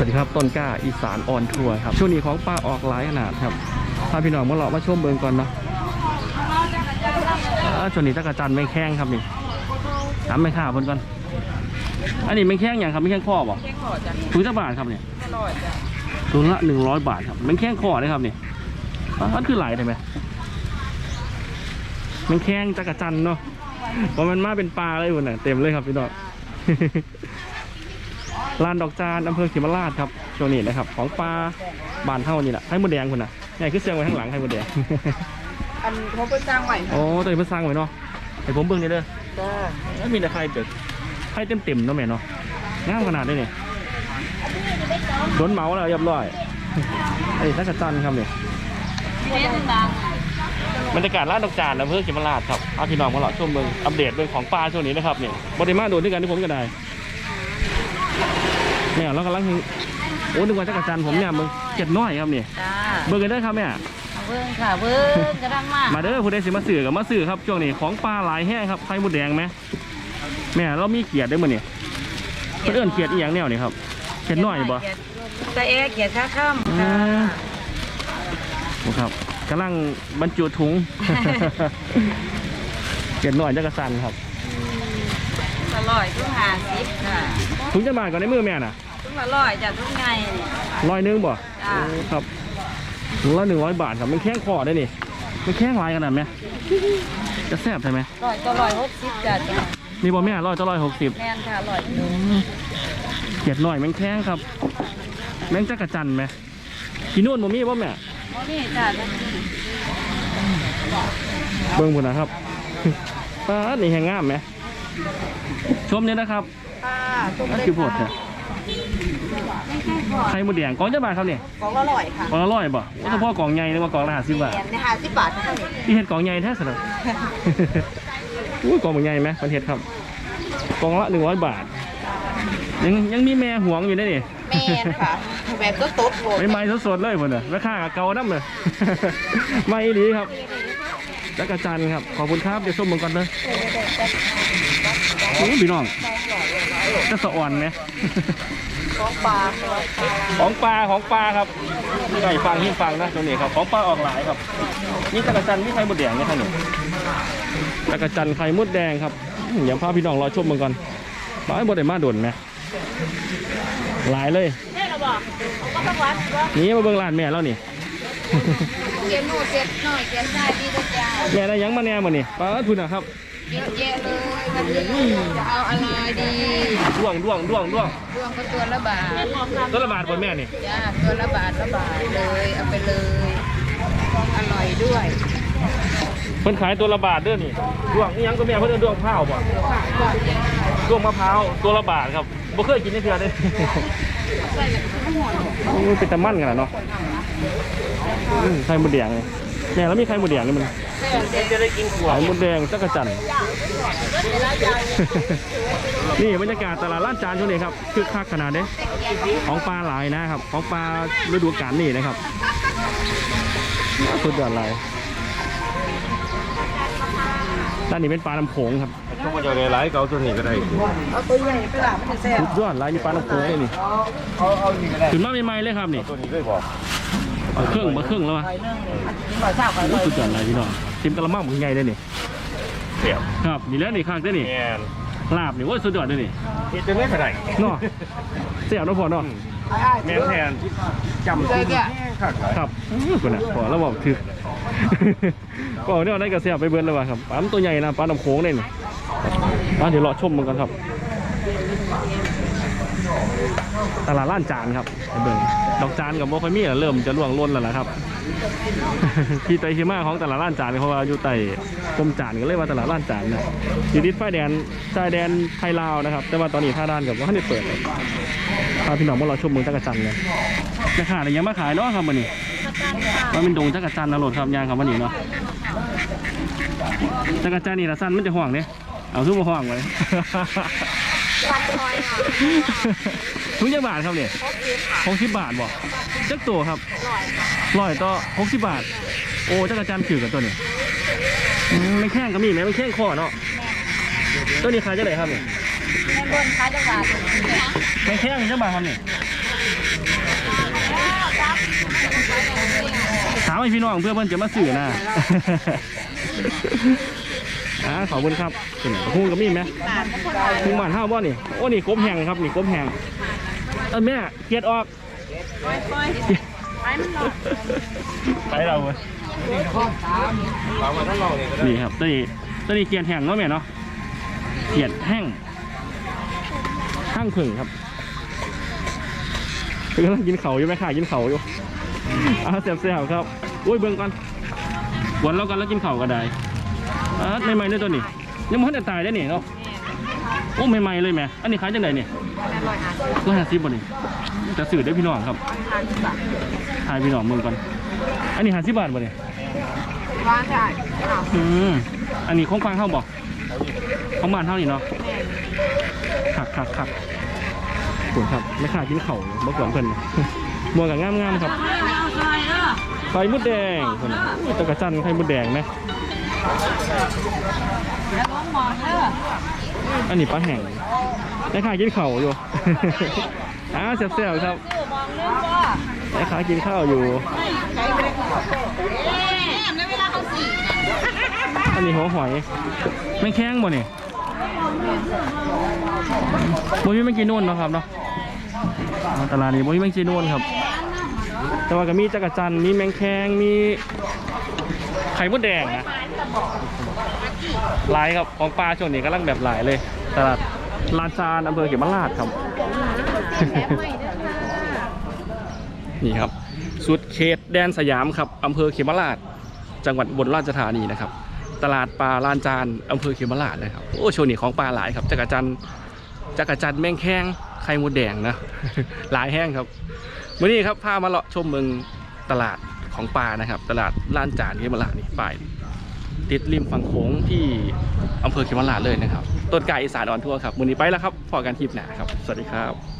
วัสดีครับต้นกล้าอีสานออนทัวร์ครับ ช่วงนี้ของป้าออกหลายขนาดครับพาพี่น้องมาเลาะมาชมเบิงก่อนเนาะอ่าช่วงนี้ตะกะจันไม่แข้งครับนี่ถามไม่ข่าเพิ่นก่อน อันนี้ไม่แข้งอย่างครับไม่แข้งข้อบ่แค่ขอจ้ะถุงจะบาทครับเนี่ยอร่อยจ้ะถุงละหนึ่งร้อยบาทครับไมันแข้งข้อเลยครับนี่มันคือหลายได้ไหมมันแข้งตะกะจันเนาะเพราะมันมาเป็นปลาเลยคุณน่ะเต็มเลยครับพี่น้อง ลานดอกจานอำเภอเขมราชครับช่วงนี้นะครับ ของปลาบานเท่านี่แหละให้มดแดงคุณนะใหญ่ขึ้นเสียงไว้ข้างหลังให้มดแดงอันเขาไปสร้างใหม่โอ้ตัวนี้เพิ่งสร้างไว้เนาะให้ผมเบิ่งนี่เด้อจ้าแล้วมีแต่ไข่เด็กไข่เต็มเต็มๆเนาะแม่เนาะงามขนาดนี้นี่โดนเหมาแล้วเรียบร้อยไอ้ทักกะจันครับเนี่ยเม็ดดังบรรยากาศร้านดอกจานอำเภอเขมราชครับเอาพี่น้องมาเลาะชมเบิ่งอัปเดตเรื่องของปลาช่วงนี้นะครับเนี่ยบริมาโดนด้วยกันที่ผมก็ได้ แม่เรากำลังโอ้นึกว่าจักรจันทร์ผมเนี่ยมึงเจ็ดน้อยครับเนี่ยจ้าเบิ่งกันได้อครับแม่ เบิ้งค่ะเบิ้งกระดังมากมาเด้อผู้ใดสิมาซื้อกับมาซื้อครับช่วงนี้ของปลาหลายแห้งครับไข่มดแดงไหมแม่เรามีเขียดด้วยมั้ยเนี่ยเพื่นเอนเขียดอีหยังแนวนี่ครับเขียดน้อยบ่ ตะเอะเขียดข้าค่ำอืค่ะมโอ้ครับกำลังบรรจุถุง เขียดน้อยจักรสันครับ อร่อยทุกหาสิบค่ะถุงจะบาทก่อนในมือแม่น่ะทุกอร่อยจ้ะทุกไงนี่ร้อยหนึงบ่จ้าโอ้ครับถุงละหนึ่งร้อยบาทครับมันแข้งคอได้นี่มันแข้งลายขนาดไหมจะแซ่บใช่ไหมอร่อยก็อร่อยหกสิบจ้ะจ้ะนี่บ่แม่ร้อยจะร้อยหกสิบ แม่นค่ะอร่อยเขียดหน่อยแมงแข้งครับ แมงจักระจันไหมกินนู่นบ่มีบ่แม่โอ้นี่จ้ะเบิ่งพุ่นนะครับ ป้าดนี่แหงงามไหม ชมเนี่ยนะครับค่ะทุกนั่นเลยคือโพดค่ะเนี่ยไข่หมดแดงกล่องจะบาทครับเนี่ยของอร่อยค่ะกล่องละร้อยบ่ว่าเฉพาะกล่องใหญ่นึกว่ากล่องละห้าสิบบาทในหาสิบบาทเท่านี้ที่เห็ดกล่องใหญ่แท้สุดเลยอุ้ยกล่องมันใหญ่ไหมมันเห็ดครับ กล่องละหนึ่งร้อยบาท ยังยังมีแม่หวงอยู่ได้นี่แม่นค่ะแบบก็ตดโหดไม่ไม้สดๆเลยพุ่นน่ะแม่ค้ากับเกาน้ำเลย ไม่อีหลีครับ จักรจันทร์ครับ ขอบคุณครับ เดี๋ยวส้มมึงก่อนเลยโอ้ยพี่น้องจะสะอ่อนไหมของปลา ของปลา ของปลาครับไก่ฟังที่ฟังนะตรงนี้ครับ ของปลาออกหลายครับ นี่จักรจันทร์นี่ไข่มดแดงเนี่ยท่านหนูจักรจันทร์ไข่มดแดงครับอืมเดี๋ยวพาพี่น้องรอชมมึงก่อนมาให้บดได้มาโดนไหมหลายเลยแม่เราบอกก็ต้องวัดว่านี่มาเบิ่งร้านแม่แล้วนี่ เกียนหนูเกียนหน่อยเกียนได้ดีด้วยจ้าแม่ได้หยังมาแน่มานี่ป้าทุนนะครับเยอะแยะเลยวันนี้จะเอาอะไรดีด้วงด้วงด้วงด้วงรวมก็ตัวละบาทต้นละบาทบนแม่นี่จ้าตัวละบาทละบาทเลยเอาไปเลยอร่อยด้วยเพิ่นขายตัวละบาทเด้อนี่ด้วงนี่ยังก็แม่เพิ่นเอาด้วงเผาวบ่ด้วงมะพร้าวตัวละบาทครับ บ่เคยกินในเทื่อเด้โอ้ยเป็นตะมั่นกันล่ะเนาะอืมไข่มดแดงเลยแม่แล้วมีไข่มดแดงนี่มันจะได้กินขวไข่มดแดงจักรจันทร์ นี่บรรยากาศตลาดล้านจานช่วงนี้ครับคือคักขนาดเด้ของปลาหลายนะครับ ของปลาฤดูกาลนี่นะครับสุดยอดเลยด้านนี้เป็นปลาน้ำโขงครับ ช่วงมันจะหลายๆเกาตัวนี้ก็ได้เอาตัวใหญ่ไปละมันจะแซ่บสุดยอดลายมีปลาน้ำโขงเลยนี่เอาเอานี่ก็ได้ขึ้นมาใหม่ๆเลยครับนี่ตัวนี้ด้วยบอกเอาเครื่องมาเครื่องแล้ววะไปนึ่งกินหอยทากไปเลโอ้ยสุดยอดเลยพี่น้องทิมกระมังมึงไงได้นี่เสียบครับนี่แหล้วนี่ข้างได้นี่แมนลาบนี่โอ้ยสุดยอดเลยนี่เฮ็ดจังได๋ก็ได้เนาะเสียบเนาะพอเนาะแม่นแทนจำชื่อแห้งคักหลายครับอื้อคนน่ะพอแล้วบอกถือก็เอาเนี่ยได้กระเสียบไปเบิร์นเลยว่ะครับปลามันตัวใหญ่นะปลาน้ำโขงเนี่ยนี่ ปลาเดี๋ยวราชมมันกันครับ ตลาดล้านจานครับไปเบิ่งดอกจานกับโมคอยมีอะเริ่มจะล่วงล้นแล้วล่ะครับ ที่ไตชิมาของตลาดล้านจานเพราะว่าอยู่ไต่กรมจานก็เลยว่าตลาดล้านจานนะอยู่ติดไฟแดนชายแดนไทยลาวนะครับ แต่ว่าตอนนี้ท่าด้านกับว่าเขาได้เปิดพาพี่น้องมาเราชมเมืองจักรจันทร์กันแม่ค้าอะไรยังมาขายเนาะครับวันนี้มันเป็นดงจักรจันทร์นะโหลดครับยางครับวันนี้เนาะจักรจันทร์นี่ละสั้นมันจะห่วงเนี่ย เอาทุกมาห่วงไว้ทุกยี่บาทครับเนี่ยหกสิบบาทบ่จักตัวครับร้อยต่อหกสิบบาท โอ้จักรจันทร์ถือกับตัวนี้อืมไม่แข้งก็มีไหมไม่แข้งคอเนาะตัวนี้ขายจะไหนครับเนี่ยแม่บนค้าจังหวัดไม่แข้งจักบาทครับเนี่ยถามให้พี่น้องเพื่อเพื่อนจะมาสื่อนะ อ่าขอบคุณครับเป็นหุ้งกับมีไหมหุ้งบานห้าบ่นี่โอ้นี่กบแหงครับนี่กบแหงเออแม่เกียดออกปล่อยปล่อยไปมันหลอกไปเราเว้ยเรามาทั้งเราเนี่ยนี่ครับตัวนี้ตัวนี้เกียดแห้งเนาะแม่เนาะเกียดแห้งห้างผึ่งครับคือกำลังกินเขาอยู่ไหมค่ะกินเขาอยู่อ่าเสียบเสียบครับโอ้ยเบิ่งก่อนวันแล้วกันแล้วกินเขาก็ได้ อ่าใหม่ๆเลยตัวนี้ยังไม่ทันจะตายได้นี่เนาะโอ้ใหม่ๆเลยแม่อันนี้ขายจังไดเนี่ยแม่ลอยหาซื้อร้อยห้าสิบบาทนี่จะสื่อได้พี่น้องครับทานที่แบบทายพี่น้องมึงก่อนอันนี้ห้าสิบบาทบ่เนี่ยว่างได้อ้าวอืมอันนี้ของฟังเท่าบอกของบ้านเท่านี่เนาะขักขักขักขวนครับไม่ขาดกินเข่าวเมื่อก่อนเพิ่นมัวกับงามงามๆครับไข่มดแดงเพิ่นน่ะอุ้ยตะกะจันไข่มดแดงไหม แล้วมองมองเด้ออันนี้ปลาแห้งไม่ขากินข่าวอยู่อ่าเสียบๆครับซื้อมองเรื่องว่าไม่ขาดกินข้าวอยู่ แม่ในเวลาเขาสีอันนี้หัวหอยแม่งแข้งบ่เนี่ยบ่มีแมงจีนูนเนาะครับเนาะอ๋อตลาดนี้บ่มีแมงจีนูนครับ แต่ว่าก็มีจักรจันทร์มีแมงแข้งมีไข่มดแดงนะ หลายครับของปลาช่วงนี้กำลังแบบหลายเลยตลาดลานจานอำเภอเขมราชครับ นี่ครับ สุดเขตแดนสยามครับอำเภอเขมราช จังหวัดอุบนราชธานีนะครับ ตลาดปลาลานจานอำเภอเขมราชนะครับโอ้โชว์นี่ของปลาหลายครับจักรจันทร์จักรจันทร์แมงแข้งไข่มดแดงนะหลายแห้งครับวันนี้ครับพามาเลาะชมเมืองตลาดของปลานะครับ ตลาดลานจานเขมราชนี่ป้าย ติดริมฝั่งโขงที่อำเภอเขมราชเลยนะครับ ต้นกายอีสานอ่อนทั่วครับวันนี้ไปแล้วครับพอกันทริปหนาครับ สวัสดีครับ